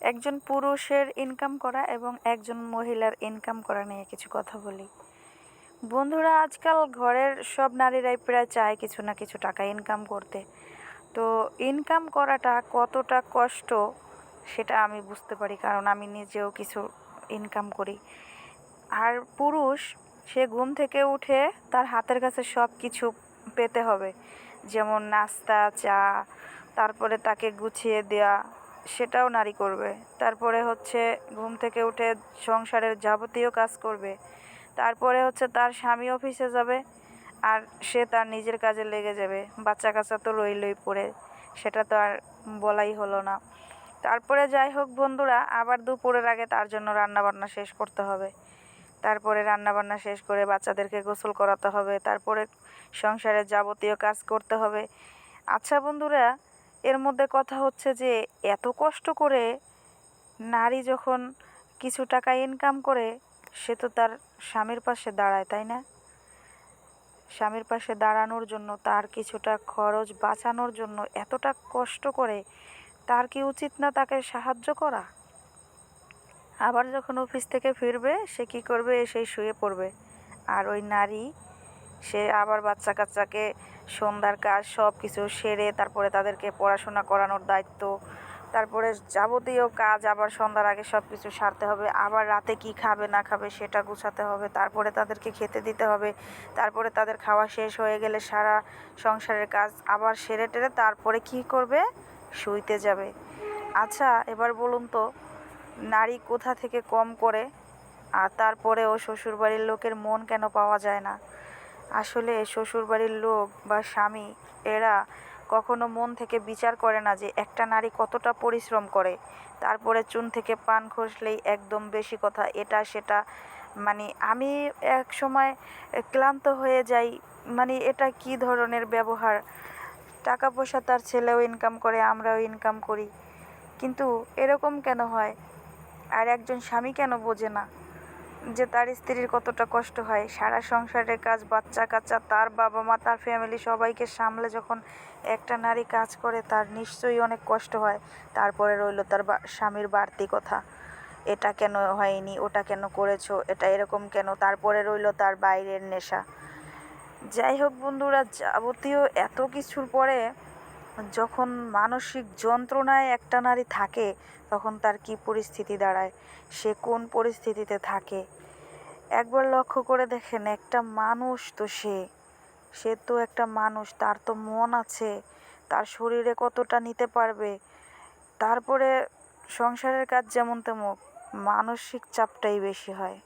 একজন পুরুষের ইনকাম করা এবং একজন মহিলার ইনকাম করা নিয়ে কিছু কথা বলি। বন্ধুরা, আজকাল ঘরের সব নারীরাই প্রায় চায় কিছু না কিছু টাকা ইনকাম করতে। তো ইনকাম করাটা কতটা কষ্ট, সেটা আমি বুঝতে পারি, কারণ আমি নিজেও কিছু ইনকাম করি। আর পুরুষ, সে ঘুম থেকে উঠে তার হাতের কাছে সব কিছু পেতে হবে। যেমন নাস্তা, চা, তারপরে তাকে গুছিয়ে দেওয়া সেটাও নারী করবে। তারপরে হচ্ছে ঘুম থেকে উঠে সংসারের যাবতীয় কাজ করবে। তারপরে হচ্ছে তার স্বামী অফিসে যাবে আর সে তার নিজের কাজে লেগে যাবে। বাচ্চা কাচ্চা তো রইলই পড়ে, সেটা তো আর বলাই হলো না। তারপরে যাই হোক বন্ধুরা, আবার দুপুরের আগে তার জন্য রান্নাবান্না শেষ করতে হবে। তারপরে রান্নাবান্না শেষ করে বাচ্চাদেরকে গোসল করাতে হবে। তারপরে সংসারের যাবতীয় কাজ করতে হবে। আচ্ছা বন্ধুরা এর মধ্যে কথা হচ্ছে যে, এত কষ্ট করে নারী যখন কিছু টাকা ইনকাম করে, সে তো তার স্বামীর পাশে দাঁড়ায়, তাই না? স্বামীর পাশে দাঁড়ানোর জন্য, তার কিছুটা খরচ বাঁচানোর জন্য এতটা কষ্ট করে, তার কি উচিত না তাকে সাহায্য করা? আবার যখন অফিস থেকে ফিরবে, সে কি করবে? এসেই শুয়ে পড়বে। আর ওই নারী, সে আবার বাচ্চা কাচ্চাকে সন্ধ্যার কাজ সব কিছু সেরে তারপরে তাদেরকে পড়াশোনা করানোর দায়িত্ব। তারপরে যাবতীয় কাজ আবার সন্ধ্যার আগে সব কিছু সারতে হবে। আবার রাতে কি খাবে, না খাবে সেটা গুছাতে হবে। তারপরে তাদেরকে খেতে দিতে হবে। তারপরে তাদের খাওয়া শেষ হয়ে গেলে সারা সংসারের কাজ আবার সেরে টেরে তারপরে কি করবে? শুইতে যাবে। আচ্ছা এবার বলুন তো, নারী কোথা থেকে কম করে? আর তারপরেও শ্বশুরবাড়ির লোকের মন কেন পাওয়া যায় না? আসলে শ্বশুরবাড়ির লোক বা স্বামী, এরা কখনো মন থেকে বিচার করে না যে একটা নারী কতটা পরিশ্রম করে। তারপরে চুন থেকে পান খসলেই একদম বেশি কথা, এটা সেটা। মানে আমি এক সময় ক্লান্ত হয়ে যাই মানে এটা কি ধরনের ব্যবহার? টাকা পয়সা তার ছেলেও ইনকাম করে, আমরাও ইনকাম করি। কিন্তু এরকম কেন হয়? আর একজন স্বামী কেন বোঝে না? যে তার স্ত্রীর কতটা কষ্ট হয়। সারা সংসারের কাজ, বাচ্চা কাচ্চা, তার বাবা মা, তার ফ্যামিলি সবাইকে সামলে যখন একটা নারী কাজ করে, তার নিশ্চয়ই অনেক কষ্ট হয়। তারপরে রইল তার স্বামীর বাড়তি কথা। এটা কেন হয়নি? ওটা কেন করেছ? এটা এরকম কেন? তারপরে রইল তার বাইরের নেশা। যাই হোক বন্ধুরা, যাবতীয় এত কিছুর পরে যখন মানসিক যন্ত্রণায় একটা নারী থাকে, তখন তার কি পরিস্থিতি দাঁড়ায়? সে কোন পরিস্থিতিতে থাকে? একবার লক্ষ্য করে দেখেন, একটা মানুষ তো সে। সে তো একটা মানুষ, তার তো মন আছে, তার শরীরে কতটা নিতে পারবে। তারপরে সংসারের কাজ যেমন তেমন, মানসিক চাপটাই বেশি হয়।